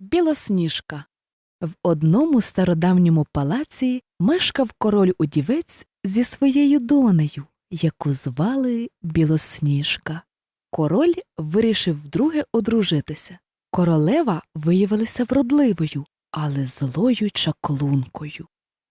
Білосніжка. В одному стародавньому палаці мешкав король удівець зі своєю донею, яку звали Білосніжка. Король вирішив вдруге одружитися. Королева виявилася вродливою, але злою чаклункою.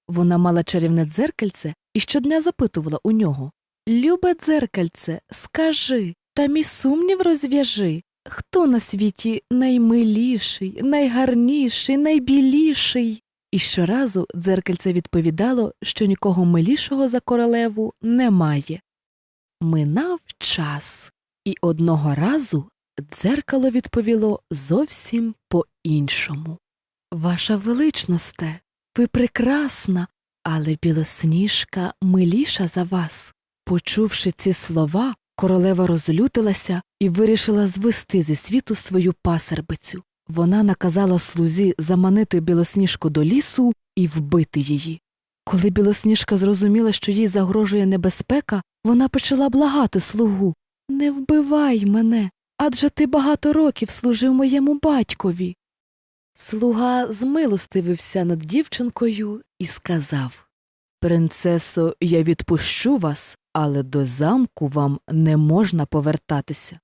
Вона мала чарівне дзеркальце і щодня запитувала у нього Любе дзеркальце, скажи, та мій сумнів розв'яжи, хто на світі наймиліший, найгарніший, найбіліший? І щоразу дзеркальце відповідало, що нікого милішого за королеву немає. Минав час, і одного разу дзеркало відповіло зовсім по іншому. Ваша величносте, ви прекрасна, але білосніжка миліша за вас. Почувши ці слова, королева розлютилася і вирішила звести зі світу свою пасербицю. Вона наказала слузі заманити білосніжку до лісу і вбити її. Коли білосніжка зрозуміла, що їй загрожує небезпека, вона почала благати слугу Не вбивай мене, адже ти багато років служив моєму батькові. Слуга змилостивився над дівчинкою і сказав Принцесо, я відпущу вас, але до замку вам не можна повертатися.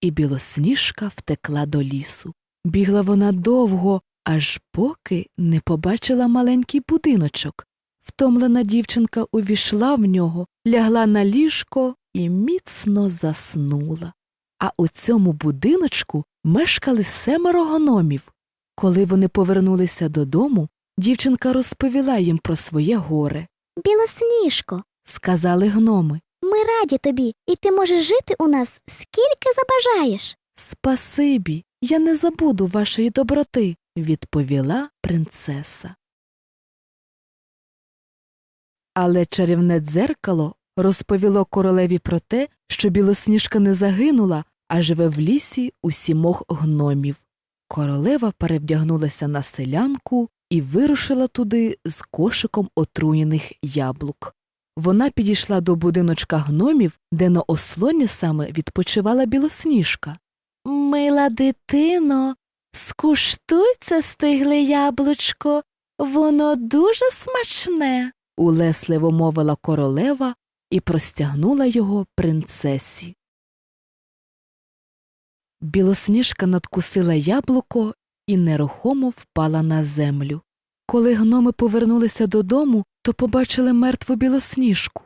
І білосніжка втекла до лісу. Бігла вона довго, аж поки не побачила маленький будиночок. Втомлена дівчинка увійшла в нього, лягла на ліжко і міцно заснула. А у цьому будиночку мешкали семеро гномів. Коли вони повернулися додому, дівчинка розповіла їм про своє горе. Білосніжко, Сказали гноми ми раді тобі, і ти можеш жити у нас скільки забажаєш. Спасибі, я не забуду вашої доброти, відповіла принцеса. Але чарівне дзеркало розповіло королеві про те, що білосніжка не загинула, а живе в лісі у сімох гномів. Королева перевдягнулася на селянку і вирушила туди з кошиком отруєних яблук. Вона підійшла до будиночка гномів, де на ослоні саме відпочивала білосніжка. Мила дитино, скуштуй це стигле яблучко, воно дуже смачне, улесливо мовила королева і простягнула його принцесі. Білосніжка надкусила яблуко і нерухомо впала на землю. Коли гноми повернулися додому, то побачили мертву білосніжку.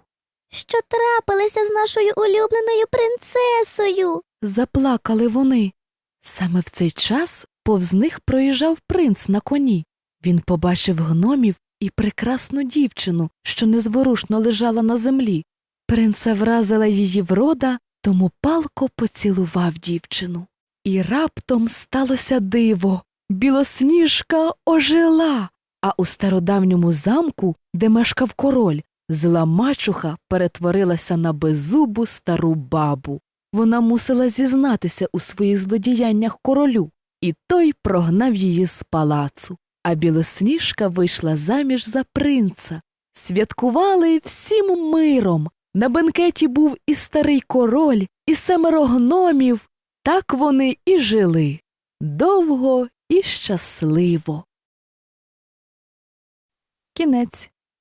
Що трапилося з нашою улюбленою принцесою? Заплакали вони. Саме в цей час повз них проїжджав принц на коні. Він побачив гномів і прекрасну дівчину, що незворушно лежала на землі. Принца вразила її врода, тому палко поцілував дівчину. І раптом сталося диво. Білосніжка ожила, а у стародавньому замку, де мешкав король, зла мачуха перетворилася на беззубу стару бабу. Вона мусила зізнатися у своїх злодіяннях королю, і той прогнав її з палацу. А білосніжка вийшла заміж за принца. Святкували всім миром. На бенкеті був і старий король, і семеро гномів. Так вони і жили довго і щасливо. Кінець